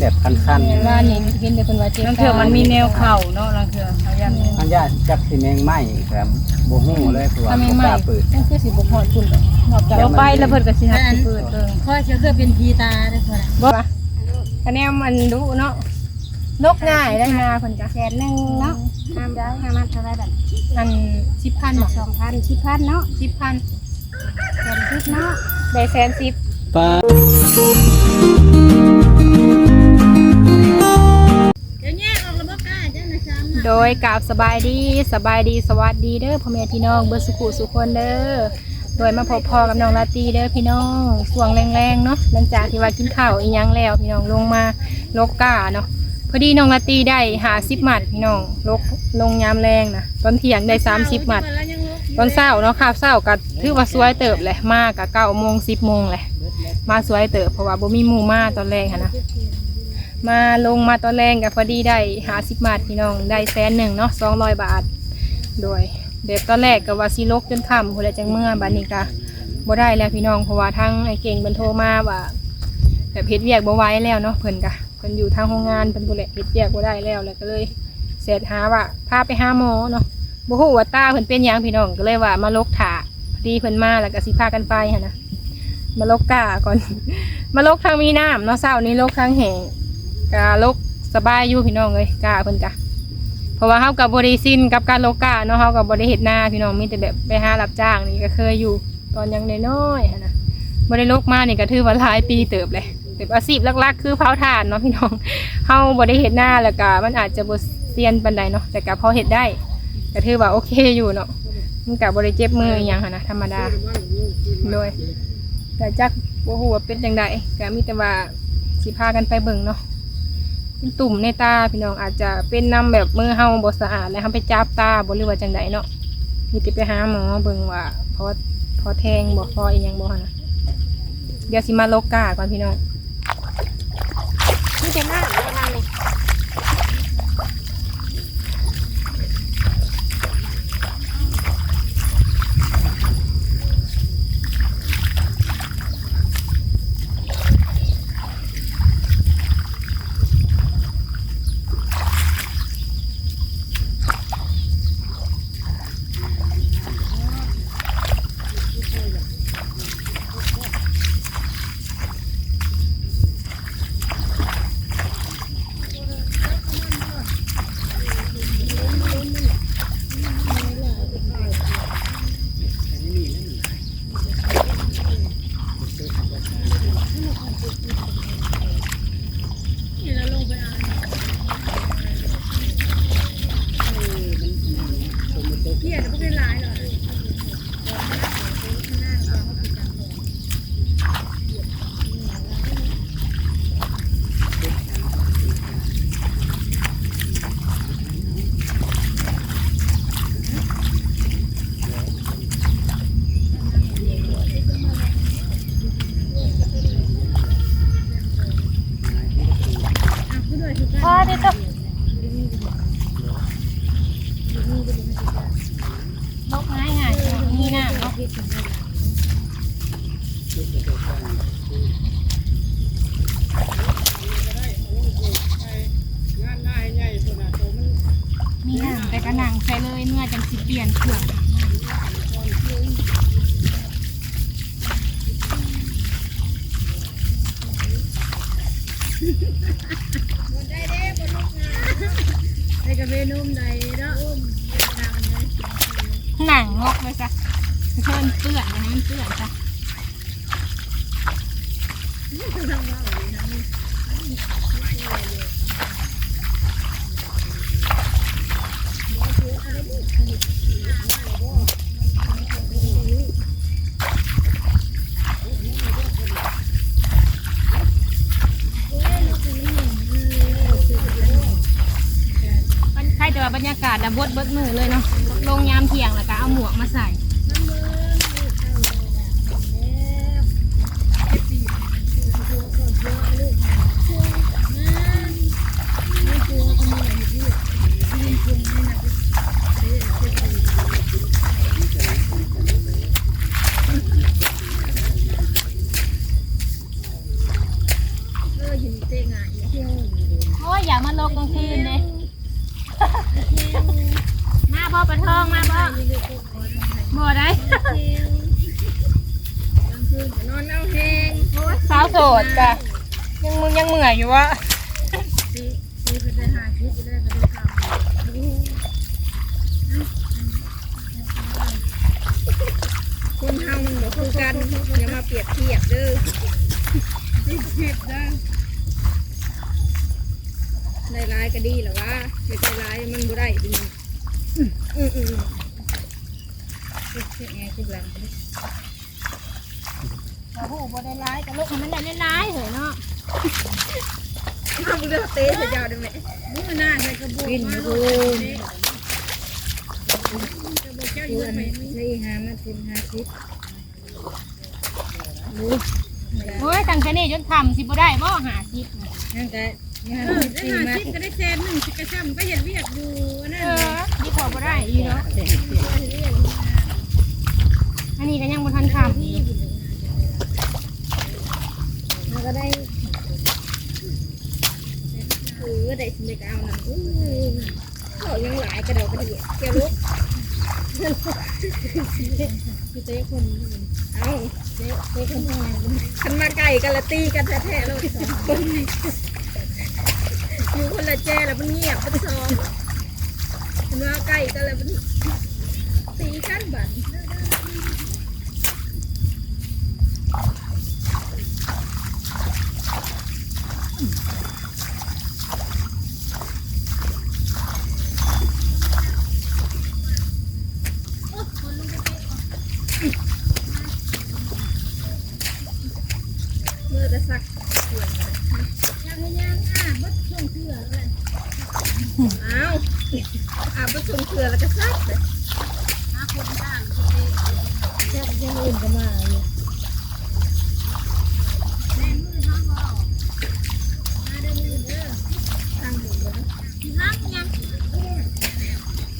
แบบคันเห็นว่านี่เห็นแต่คนว่าเจ็บลังเถื่อมันมีแนวเข่าเนาะลังเถื่อเขายันๆมันยาจักสิแมงไหม้ครับบ่ฮู้เลยเพราะว่าถ้าไม่บ่ไหกม้ล้าเปิดนั่นคือสิบ่ฮอดคุณดอกนอกจากเราไปแล้วเพิ่นก็สิหัดสิเปิดเบิ่งพ่อเชื่อคือเป็นพีตาได้คนละบ่ว่าคะแนนมันดุเนาะนกง่ายได้นาเพิ่นก็แสนหนึ่งเนาะห้ามได้ห้ามมันเท่าไรแบบอัน10,000บ่สองพันสิบพันเนาะ10,000แสนทิพเนาะได้แสนสิบปลา ดยกราบสบายดีสบายดีสวัสดีเด้อพ่อแม่พี่น้องเบิดสุขุสุคนเด้อโดยมาพบพอกับน้องลาตีเด้อพี่น้องสวงแรงๆเนาะหลังจากที่ว่ากินข้าวอีหยังแล้วพี่น้องลงมาลกกาเนาะพอดีน้องลาตีได้หาสิบหมัดพี่น้องลกลงยามแรงนะตอนเที่ยงได้สามสิบหมัดตอนเช้าเนาะข้าวเช้าก็ถือว่าสวยเติบเลยมากกะเก้าโมงสิบโมงเลยมาสวยเติบเพราะว่าบ่มีหมู่มาตอนแรกนะ มาลงมาตอนแรกกับพอดีได้หาสิบบาทพี่น้องได้แสนหนึ่งเนาะสองร้อยบาท โดยเด็กตอนแรกก็ว่าสิลกจนค่ำพอแล้วจังเมื่อบัดนี้ก็บ่ได้แล้วพี่น้องเพราะว่าทั้งไอเก่งเพิ่นโทรมาว่าแบบเฮ็ดเวียกบ่ไหว้แล้วเนาะเพิ่นก็เพิ่นอยู่ทางโรงงานเพิ่นบ่แหละเฮ็ดเวียกบ่ได้แล้วแล้วก็เลยเสร็จหาว่าพาไปหาหมอเนาะบ่ฮู้ว่าตาเพิ่นเป็นหยังพี่น้องก็เลยว่ามาลกถาพอดีเพิ่นมาแล้วก็สิพากันไปหั่นนะมาลกกาก่อน มาลกทางมีน้ำเนาะเช้านี้ลกทางแห้ง กาลกสบายอยู่พี่น้องเอ้ยกาเพิ่นกะเพราะว่าเฮากับบ่ได้สิ้นกับการโลกกาเนาะเฮากับบ่ได้เฮ็ดนาพี่น้องมีแต่แบบไปหารับจ้างนี่ก็เคยอยู่ตอนยังน้อยๆนะบ่ได้ลกมานี่ก็ถือว่าหลายปีเติบเลยเป็นอาชีพหลักๆ คือเผาถ่านเนาะพี่น้องเฮาบ่ได้เฮ็ดนาแล้วก็มันอาจจะบ่เซียนปานใดเนาะแต่ก็พอเฮ็ดได้ก็ถือว่าโอเคอยู่เนาะมันกับบริเจ็บมืออย่างนะธรรมดาโดยแต่จักบัวหัวเป็นจังใดก็มีแต่ว่าสิพากันไปเบิ่งเนาะ เป็นตุ่มในตาพี่น้องอาจจะเป็นน้ำแบบมือเฮาบ่สะอาดแล้วเฮาไปจับตาบ่หรือว่าจังใดเนาะมีติไปหาหมอเบิ่งว่าเพราะพอแทงบ่พออีหยังบ่หั่นนะเดี๋ยวสิมาโลกกาก่อนพี่น้อง หงงอกเลยจ้ะเชิญเปื่อนนะมันเปื่อนจ้ะใครแต่ว่าบรรยากาศนะบดเบิดมือเลยเนาะ ลงยามเที่ยงแล้วก็เอาหมวกมาใส่ายก็ดีหละวะไม่ได้ร้ายมันบ่ได้ดีอืมอืมอืมโอ้โหบ่ได้ร้ายแต่ลูกมันได้ร้ายเหรอเนาะเอาเรือเตะเจะยาวได้ไหมมือหน้าใส่กระบอกกินมาดูกระบอกเจ้าอยู่ไหนนี่หามาถึงหาทิพย์โอ้ยตั้งแต่นี้จนทำสิบ่ได้บ่หาสิบนั่นก็ ยังหาทิพย์มาก็ได้แสนหนึ่งสิกระช่ำก็เห็นเวียกอยู่เอนั่นอดีกว่าบ่ได้อีเนาะอันนี้ก็ยังบ่ทันทำอีกมันก็ได้เออได้สิได้ก็เอาหนังอุ้ยเขายังหลายกระเดากระเดียเกี่ยวลุกคือเต้คนเอาเต้เต้คนทำงานคันมาไก่กันละตีกันแท้ๆเลยส อยู่คนละแจแล้วมันเงียบเป็นซองคันมาไก่กันแล้วมันตีกันบัดเมื่อจะสักส่วน เถื่อแล้วอ้าวอะบัดช่วงเถื่อแล้วก็ซักเลยหาคนต่างคนเองแค่ยังอื่นก็มาอยู่แม่มือท้องก็มาเดินมือเด้อทางหมู่เลยที่ฮักยัง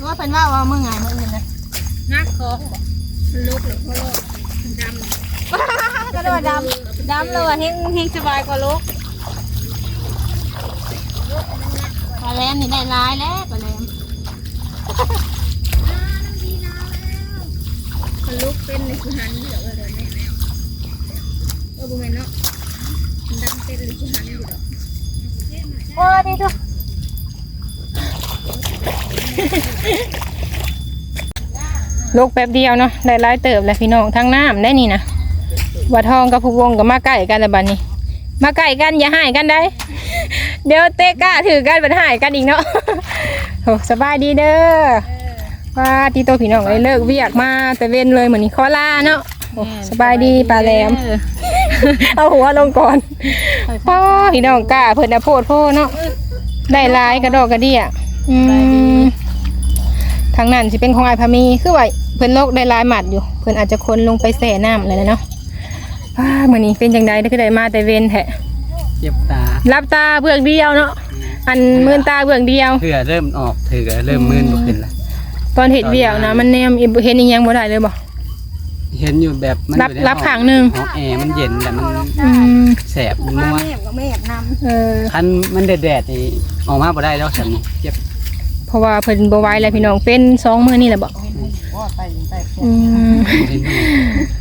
ว่าเป็นว่าว่ามึงไงมื้ออื่นนะนักของมันลุกหรือเขาโลกดำกระโดดดำดำเลยเฮงเฮงสบายกว่าลูกาแรมนี่ได้ร้ายแล้วปลาแรมมันลุกเป็นในคือหันเหลือเลยแม่แล้วเออบุเมนเนาะมันดำเป็นในคือหันอยู่ดอกโอ้ดีทุกลูกแป๊บเดียวเนาะได้ร้ายเติบแล้วพี่น้องทั้งน้ำได้นี่นะวัดทองกับผู้วงกับมาใกล้กันแล้วบัดนี้ มาใกล้กันอย่าห่ายกันได้ เดี๋ยวเตะก้าถือกันบัดห่ายกันอีกเนาะโอ้สบายดีเด้อว่าตีโตพี่น้องเลยเลิกเวียกมาแต่เว้นเลยเหมือนนี้ขอลาเนาะโอ้สบายดีปลาแหลมเอาหัวลงก่อนพ่อพี่น้องกล้าเพิ่นน่ะโพดโพเนาะได้หลายกระดอกกระเดี่ยอืมทางนั้นสิเป็นของไอ้ายพามีคือว่าเพิ่นโลกได้หลายหมัดอยู่ เพิ่นอาจจะคนลงไปแส่น้ำเลยนะเนาะว้ามื้อนี้เป็นจังไดได้คือได้มาแต่เว้นแท้เจ็บตา รับตาเบื้องเดียวเนาะอันมื่นตาเบื้องเดียวเพื่อเริ่มออกถือก็เริ่มมืนบ่ขึ้นละตอนเห็ดเวียวนะมันแนมอีเห็นอีหยังบ่ได้เลยบ่เห็นอยู่แบบมันรับอยู่ในรับห้อข้างหนึ่งห้องแอร์มันเย็นแต่มันอืมแสบมันนัวแม่กับแม่นเออคันมันแดดๆนี่ออกมาบ่ได้แล้วฉันนี่เจ็บเพราะว่าเพิ่นบ่ไหวแล้วพี่น้องเป็นสองมื้อนี่แหละบ่อืม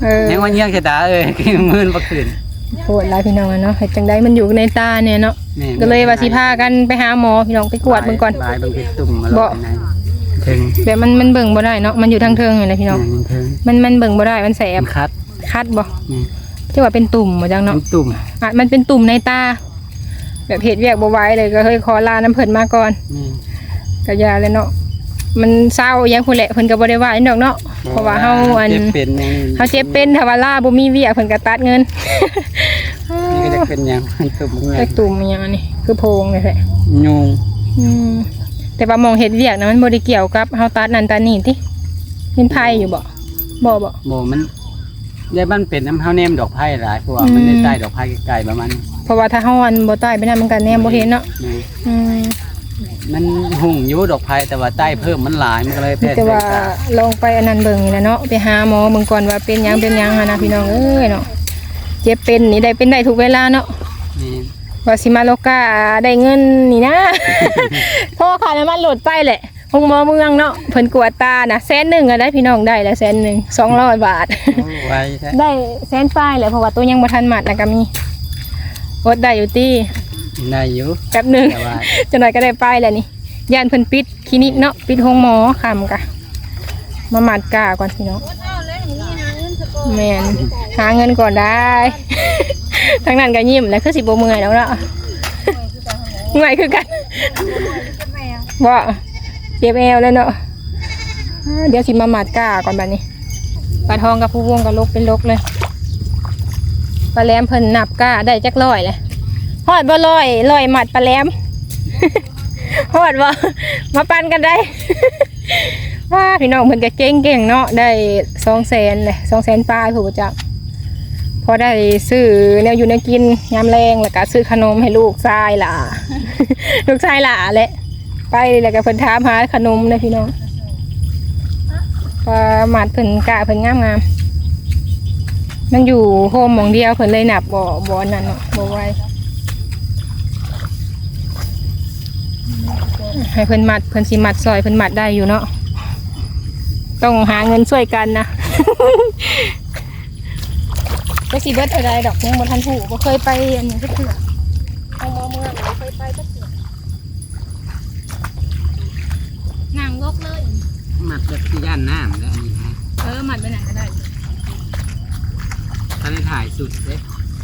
เออแห้งว่าเงี้ยงใส่ตาเอ้ยมืนบ่ขึ้น โหดหลายพี่น้องอะเนาะเฮ็ดจังไดมันอยู่ในตาเนี่ยเนาะแม่นก็เลยว่าสิพากันไปหาหมอพี่น้องไปกวดเบิ่งก่อน ลายบางทีตุ่มมาบ่แล้วในถึงแบบมันมันเบิ่งบ่ได้เนาะมันอยู่ทางเทิงนี่แหละพี่น้องแม่นถึงมันมันเบิ่งบ่ได้มันแสบมันคัดคัดบ่นี่ที่ว่าเป็นตุ่มบ่จังมัเนาะนตุ่มอะมันเป็นตุ่มในตา แบบเฮ็ดเวียกบ่ไหวเลยก็เคยขอลาน้ำเพิ่นมาก่อนนี่ก็อยาเลยเนาะ มันเศร้าอยังพู้นแหละเพิ่นก็บ่ได้ว่าอีดอกเนาะเพราะว่าเฮาอันเจ็บเป็นยังเฮาเจ็บเป็นถ้าว่าลาบ่มีเวียกเพิ่นก็ตัดเงินนี่ก็จะเป็นยังมันตุ่มเงี้ไอ้ยตุ่มอหยังอันนี้คือโพรงนี่แหละยุงอืมแต่ว่ามองเฮ็ดเวียกนะมันบ่ได้เกี่ยวกับเฮาตัดนั่นตัดนี่ติเป็นไผอยู่บ่บ่บ่ โบมันยายบ้านเป็นน้ำเฮาแนมดอกไผ่หลายเพราะว่ามันอืม ได้ใต้ดอกไผ่ไกลๆประมาณนี้เพราะว่าถ้าเฮาอันบ่ใต้ไปนั่นมันก็แนมบ่เห็นเนาะนี่อืม มันหุ่งอยู่ดอกไผ่แต่ว่าใต้เพิ่มมันหลายมันก็เลยแพร่แต่ว่าสายตาลองไปอันนั้นเบิ่งนี่แหละเนาะไปหาหมอเบิ่งก่อนว่าเป็นหยังเป็นหยังหันนะพี่น้องเอ้ยเนาะเจ็บเป็นนี่ได้เป็นได้ทุกเวลาเนาะนี่ว่าสิมาโลกาได้เงินนี่นะเพราะว่าขาน้ำมันโหลดไปแหละห้องหมอเมืองเนาะเพิ่นกวดตานะแสนหนึ่งอะได้พี่น้องได้แล้วแสนหนึ่งสองร้อยบาท ไว้แท้ได้แสนป้ายเลยเพราะว่าตัวยังบ่ทันหมัดนะก็มีอดได้อยู่ตี้ ได้อยู่แป๊บหนึง แต่ว่า จังหน่อยก็ได้ป้ายแล้วนี่ย่านเพิ่นปิดคลินิกเนาะปิดห้องหมอคำกะมาหมัดกาก่อนพี่น้องเอาแล้วอย่างนี้นะเงินสกอแม่นหาเงินก่อนได้ ทางนั้นก็ยิ้มแล้วคือสิบ่เมื่อยแล้วเนาะเมื่อยคือกันบ่เจ็บแอวแล้วเนาะอ่าเดี๋ยวสิมาหมัดกาก่อนบัดนี้ปลาทองกับผู้วงกับลกเป็นลกเลยปลาแหลมเพิ่นนับกาได้จักร้อยเลย ฮอดบ่ร้อยร้อยหมัดปลาแหลมฮอดบ่มาปั่นกันได้ ว่าพี่น้องเพิ่นก็เก่งเก่งเนาะได้สองแสนเลยสองแสนปลายผู้จักพอได้ซื้อแนวอยู่แนวกินยามแรงแล้วก็ซื้อขนมให้ลูกชายล่ะ ลูกชายล่ะแหละไปแล้วก็เพิ่นถามหาขนมนะพี่น้องปลาหมัดเพิ่นกะเพิ่นงามงามๆมันอยู่โฮมมองเดียวเพิ่นเลยหนับบ่บ่อันนั่นเนาะบ่ไหว ให้เพิ่นมัดเพิ่นสิมัดซอยเพิ่นมัดได้อยู่เนาะต้องหาเงินช่วยกันนะก็สิเบิดเท่าไรดอกยังบ่ทันผูบ่เคยไปอันนี้ก็เถื่อเอามาเมืองบ่เคยไปก็เถื่อนั่งลกเลย หมัดแบบที่ย่านน้ำแล้วอันนี้ฮะเออหมัดไปไหนก็ได้ท่านได้ถ่ายสุดเด้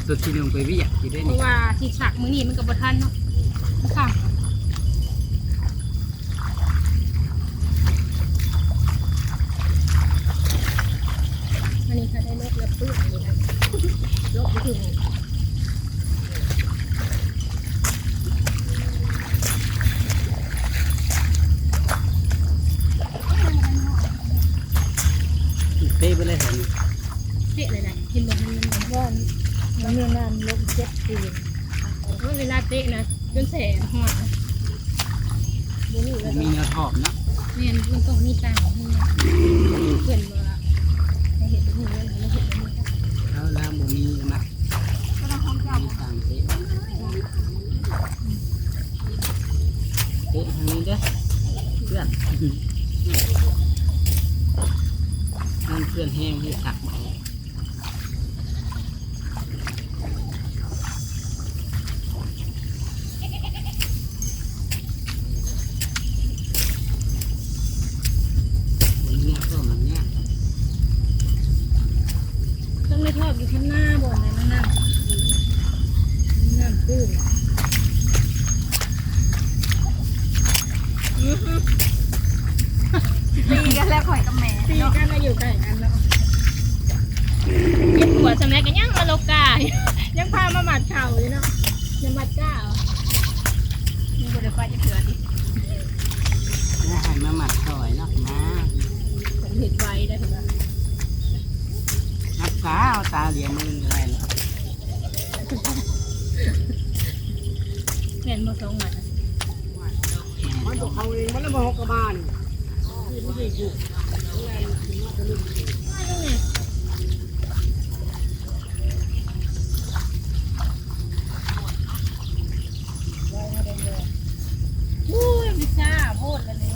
สุดที่ลงไปวิอยากที่ได้เพนี่ราะว่าที่สักมื้อนี้มันก็บ่ทันเนาะค่ะอันนี้ค่ะได้ ลกแล้วปื้ดเลยนะลกไปถึง เพื่อนแห้งที่สักมา เลย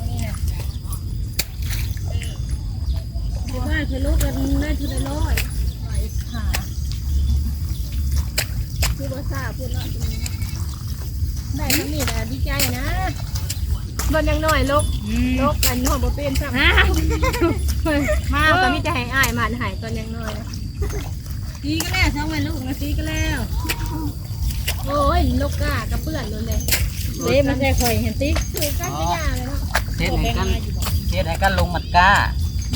นี่นะบ้านเคยลูกกันได้ทุนละร้อยร้อยหาคือว่าทราบเพูดเนาะได้ทั้งนี้แต่ดีใจนะ บิ่นยังน้อยลูกลูกกันน้อยบ่เป็นซ้ำมาตอนนี้จะให้อ้ายมาหายตอนยังน้อยนะตีก็แล้วสองวันลูกนะตีก็แล้ว โอ้ยลูกกล้ากระเปื้อนเลยเลยเต้มันแค่ข่อยเห็นตีถือกันจะยาเลยเนาะเทศให้กันเทศให้กันลงหมัดก้า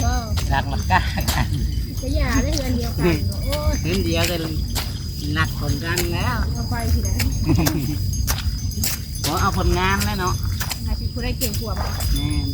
บ่รักหมัดก้ากันจะยาได้เงินเดียวกันเนาะโอ้ยเห็นเดียวแต่หนักคนกันแล้วเอาไปที่ไหนขอเอาผลงานแล้วเนาะ อาชีพผู้ได้เก่งกว่าบ่แม่น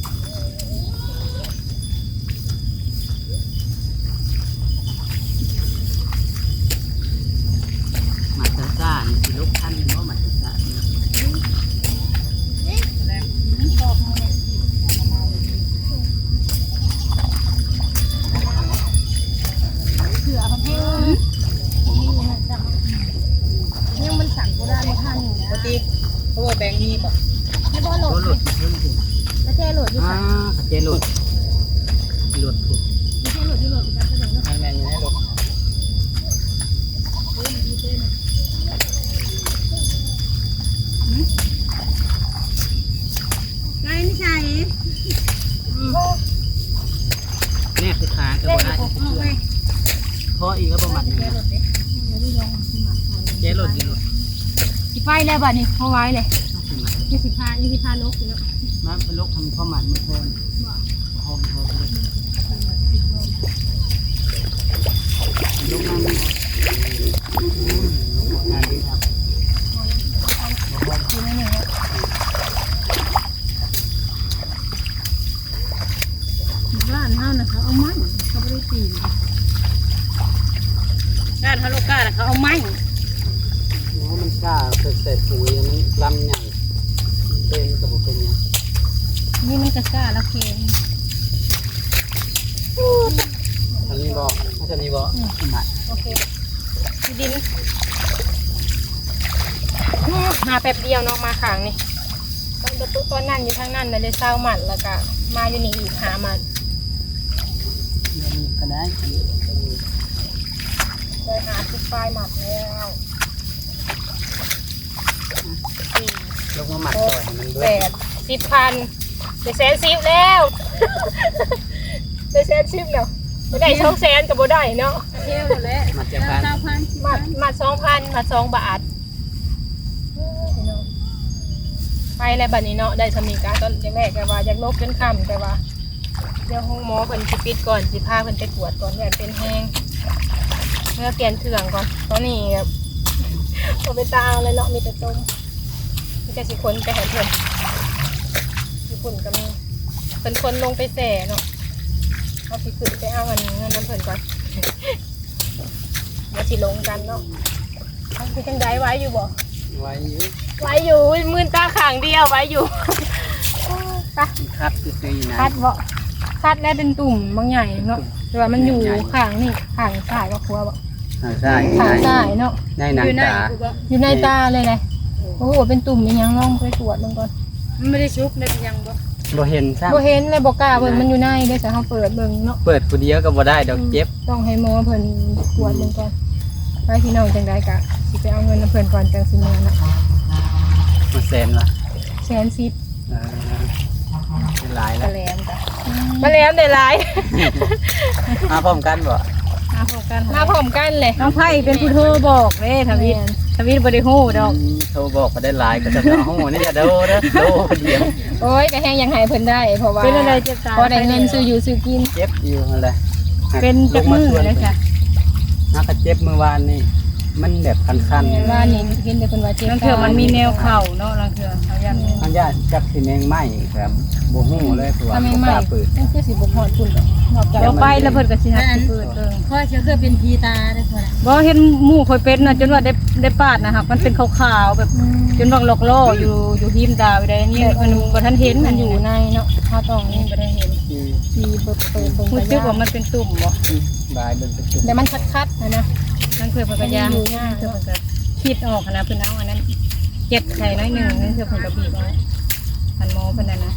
ไปแล้วบัดนี้เขาไว้เลยยี่สิบห้ายี่สิบห้าลกเนาะน้ำเป็นลูกทำข้าวหมันมาเพิ่มหอมหอมเลยลูกน้ำลูกงานดีครับบ้านเฮานะเขาเอาไม้เขาไม่ได้ตีด้านฮาโลกาเขาเอาไม้ โอ้มันกล้าเป็นเศษปุ๋ยมัน ลำใหญ่เป็นกระบอกเป็นยังนี่มันกระซ่าละเคงอันนี้บอกอันนี้บอกหนักโอเคดินมาแป๊บเดียวเนาะมาขางนี่ตอนประตูตอนนั่นอยู่ทางนั้นน่ะได้เศร้าหมัดแล้วก็มาอยู่นี่อีกหาหมัดมันก็ได้เลยหาทุกปลายหมัดแล้ว ลูกมาหมัดต่อยมันด้วแปยดสิบพันได้แสนสิบแล้วได้แสนสิบแล้วไม่ได้ช่องแสนกับบ่ได้เนาะเที่ยวหมดแล้วหมัดจะพันเก้าพันหมัดหมัดสองพันหมัดสองบาทไปแล้วบัดนี้เนาะได้สามีการตอนแรกๆก็ว่าอยากลบเป็นคำแต่ว่าเดี๋ยวห้องหมอเพิ่นสิปิดก่อนสิพาเพิ่นไปตรวจก่อนว่าเป็นแห้งเมื่อเปลี่ยนเครื่องก่อนตอนนี้แบบบ่ไปตาเอาเลยเนาะมีแต่ต้ม มีแต่สิคนไปให้เพิ่นญี่ปุ่นก็มีเพิ่นคนลงไปแส่เนาะเอาสิขึ้นไปเอาเงินเงินน้ำเพิ่นก่อนเดี๋ยวสิลงกันเนาะเอาคือจังไดไว้อยู่บ่ไว้อยู่ไว้อยู่มืนตาข้างเดียวไว้อยู่ ไป คัดซื้อๆนะคัดบ่คัดแล้วเป็นตุ่มบางใหญ่เนาะแต่ว่ามันอยู่ข้างนี่ข้างซ้ายก็ครัวบ่ใช่ข้างซ้ายเนาะ ในหนังตาอยู่ในตาเลยเลย โอ้โหเป็นตุ่มเป็นหยังลองไปตรวจมันก่อนมันไม่ได้ชุบได้ยังบ่บ่เห็นซ้บ่เห็นเลยบ่กล้าเบิ่งมันอยู่ในเด้แต่เฮาเปิดเบิ่งเนาะำเปิดผู้เดียวก็บ่ได้ดอกเจ็บ ต้องให้หมอเพิ่นตรวจมันก่อนไปพี่น้องจังไดกะสิไปเอาเงินน้ำเพิ่นก่อนจังสิมาเนาะมาแซนว่ะแสนสิบเออเป็นหลายกแล้ระวแลมจ้ะมาแล้วได้หลายมาพร้อมกันบ่มาพบกันมาพร้อมกันเลยน้องไผ่เป็นผู้โทรบอกเด้ทวิตท วิตบ่ได้ฮู้ดอกอืมโทรบอกก็ได้หลายก็จะเอาโอ้โหนี่อย่าโดเด้อโดคนเดียวโอ้ยก็แห้งยังให้เพิ่นได้เพราะว่าเป็นอะไรเจ็บตาพอได้เงินซื้ออยู่ซื้อกินเจ็บอยู่นั่นแหละเป็นจักมือเลยค่ะนักก็เจ็บเมื่อวานนี่มันแบบคันเห็นว่านี่เห็นแต่เพิ่นว่าเจ็บลังเถื่อมันมีแนวเข่าเนาะลังเถื่อเขายันๆทาง ญาติจับสิแมงไหม้ครับบ่ฮู้เลยคือว่าถ้าไม่บ่ไหกม้ล้าเปิดนั่นคือสิบ่ฮอดคุณดอกนอกจากเดี๋ยวไปแล้วเพิ่นก็สิหักสิเปิดเบิ่งพ่อเชื่อเคยเป็นพีตาได้คนละบ่เห็นหมู่ข่อยเป็นน่ะจนว่าได้ได้ปาดนะครับมันเป็นขาวๆแบบ จนว่าหลอกล่ออยู่อยู่หิมดาวได้นี่มันบ่ทันเห็นมัมันนออยู่ยู่ในเนาะเฮาต้องนี่บ่ได้เห็นที่มีเปิดเปิดเบิ่งรู้กสึระกว่ามันเป็นตุ่มบ่บายเบิ่งเป็นจุดแต่มันคัดๆนะนะนั่นคือเพิ่นก็ยางมันอยู่ยากคือเพิ่นก็คิดออกนะเพิ่นเอาอันนั้น เจ็ดใส่น้อยหนึ่งนั่นคือเพิ่นก็บีบเอาพันหมพิ่นนะนะ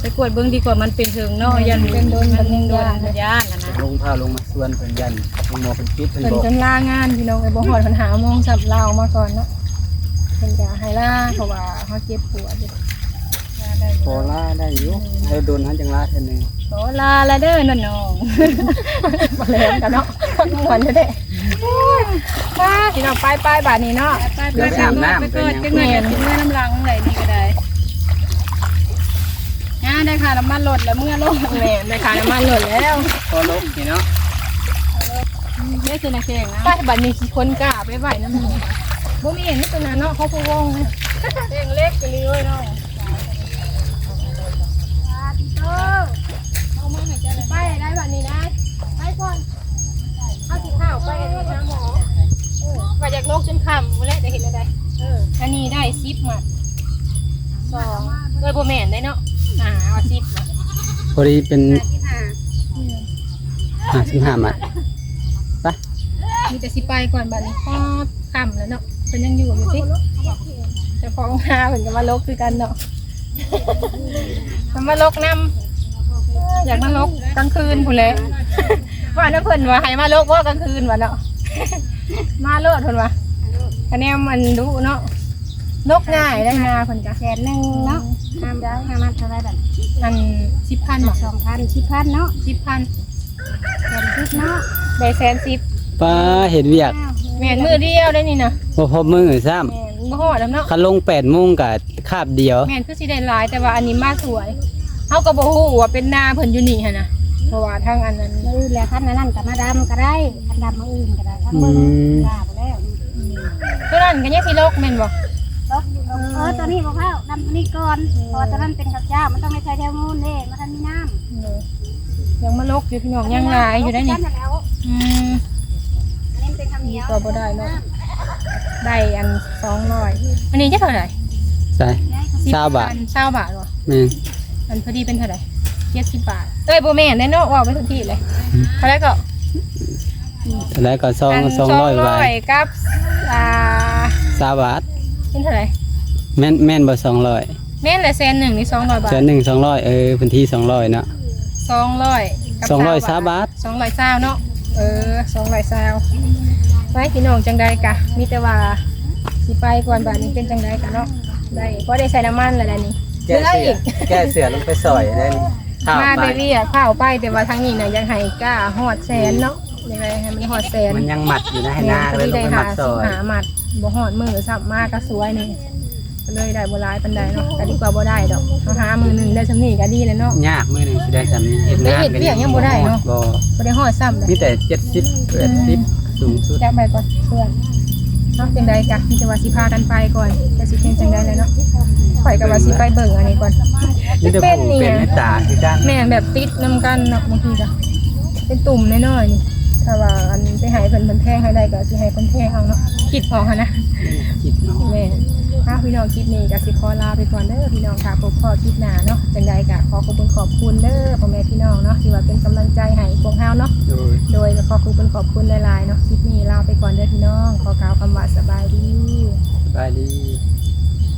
ไปกวดเบิ่งดีกว่ามันเป็นเชิงนาะยันเป็นโดนมักันโดนยานนะนะลงพาลงมาส่วนเพิ่นยันลงหมอเป็นปิดเพิ่นเพิ่นบอกจนลางานพี่น้องไอ้บ่ฮอดเพิ่นหาโมงสับลามาก่อนเนาะเพิ่นจะให้ลาเพราะว่าเฮาเจ็บปวดอยู่ลาได้อพอล่าได้อยู่แล้โดนหันจังลาเท่านึงขอลาละเด้อน้น้องมาแล้วกันเนาะม่วนเด้ ป้าพี่น้องไปไปบาดนี้เนาะเดี๋ยวอาบน้ำไปเป็นเกิดยังจังไงกันกินเมื่อน้ำลังไหลนี่ก็ได้งานได้ค่ะน้ำมันลดแล้วเมื่อลดแม่ได้ขายน้ำมันหล่นแล้วพอลงนี่เนาะนี่คือนักเก่งนะป้าบัดนี้สิคนกล้าไปไหวน้ำหมูบ่มีเห็นนี่ตัวนั้นเนาะเขาผู้วงนะเก่งเล็กไปเลยเนาะไปได้บัดนี้นะ ไปก่อนเอาสิ ข้าวไปให้หาหมอเออว่าจากโลกจนค่ำบ่แล้วจะเห็นอะไรเอออันนี้ได้10หมัดสองเอ้ยบ่แม่นได้เนาะอ่าเอา10หมัดพอดีเป็นห้าสิบห้ามัดไปมีแต่สิไปก่อนบัดนี้พอค่ำแล้วเนาะเพิ่นยังอยู่อยู่สิเจะของหาเพิ่นก็มาลกคือกันเนาะมันมาลกน้ำอยากมาลกกลางคืนพุ่นแหละ ว่าน้าเพิ่นว่าให้มาลกว่ากลางคืนวะเนาะ มาโลดเพิ่นว่าคะแนนมันดุเนาะลกง่ายได้นาเพิ่นกะแสนหนึ่งเนาะห้ามได้ห้ามมัดเท่าไรแบบอันสิบพันบ่สองพันสิบพันเนาะสิบพันแสนสิบเนาะได้แสนสิบป้าเห็นเวียกแม่นมือเดียวได้นี่นะบ่พบมือซ้แม่นบ่ฮอดแล้วเนาะำคันลง8โมงก็คาบเดียว แม่นคือสิได้หลายแต่ว่าอันนี้มาสวยเฮาก็บ่ฮู้ว่าเป็นนาเพิ่นอยู่นี่หั่นน่ะเพ ราะว่าทางอันนั้นมือแล้วขั้นนั้นกับมาดำก็ได้ขั้นดำมืออื่นก็ได้ขั้นมือลาไปแล้วตัวนั้นก็ยังสิลกแม่นบ่ลบเออตัวนี้บอกว่าดำตัวนี้ก่อนเพราะตัวนั้นเป็นกับเจ้ามันต้องไม่ใช่แถวมูนเด้มันทันมีน้ำเออยังมาลกอยู่พี่น้องยังหลายอยู่ได้นี่แล้วอืมอันนี้เป็นคำเดียวก็บ่ได้เนาะได้อัน200อันนี้จะเท่าไหร่ใช่10เก้าบาท20บาทบ่แม่นอันพอดีเป็นเท่าไหร่ 70บาท เอ้ยบ่แม่นได้เนาะว่าไปทุกที่เลยเท่าไหร่ก็แล้วก็ซองอัน200บาท200กับอ่า20บาทเป็นเท่าไหร่แม่นแม่นบ่200แม่นละแสนหนึ่งนี่200บาทเจอหนึ่ง200เออพื้นที่200เนาะสองร้อยกับสองร้อยสามบาทสองร้อยเศร้าเนาะเออสองร้อยเศร้าไปพี่น้องจังใดกะมีแต่ว่าสิไปก่อนบาดนี้เป็นจังใดกะเนาะได้เพราะได้ใส่น้ำมันแล้วล่ะนี่เหลืออีกแก้เสือลงไปซอยได้นี่ ข้าวมาไป ไปเรียกข้าวไปแต่ว่าทางนี้น่ะยังให้กล้าฮอดแสนเนาะยังไงให้มันฮอดแสนมันยังหมัดอยู่นะให้แม่นาก็เลยลงได้ไปหหามัดซสิอยหาหมัดบ่ฮอดมือสับมากก็สวยนี่ก็เลยได้บ่หลายปานใดเนาะก็ดีกว่าบ่ได้ดอกเอาหามือหนึงได้สำนี้ก็ดีแล้วเนาะ ยากมื้อหนึงสิได้สำนี้เฮ็ดได้งานเฮ็ดเวียกยังบ่ได้เนาะ บ่บ่ได้ฮอดซ้ำเลย มีแต่70 80สูงสุด แจ้งไปก่อนเพื่อนเนาะเป็นใดกะมีแต่ว่าสิพากันไปก่อนจะสิเป็นจังใดเลยเนาะ ข่อยกับว่าสิไปเบิ่งอันนี้ก่อนมีแต่เป็นผู้นี่เป็นไงให้ตาคือกันแม่นแบบติดน้ำกันเนาะบางทีก็เป็นตุ่มน้อยๆนี่ถ้าว่าอันไปใหายเพิ่นเพิ่นแทงให้ได้ก็สิให้เพิ่นแทงเอาเนาะคิดพอค่ะนะคิดเนาะแม่นถ้าพี่น้องคลิปนี้ก็สิขอลาไปก่อนเด้อพี่น้องค่ะพบพอคลิปหน้าเนาะจังใดก็ขอขอบคุณขอบคุณเด้อพ่อแม่พี่น้องเนาะที่ว่าเป็นกำลังใจให้พวกเฮาเนาะโดยโดยขอขอบคุณขอบคุณหลายๆเนาะคลิปนี้ลาไปก่อนเด้อพี่น้องขอกล่าวคำว่าสบายดีสบายดี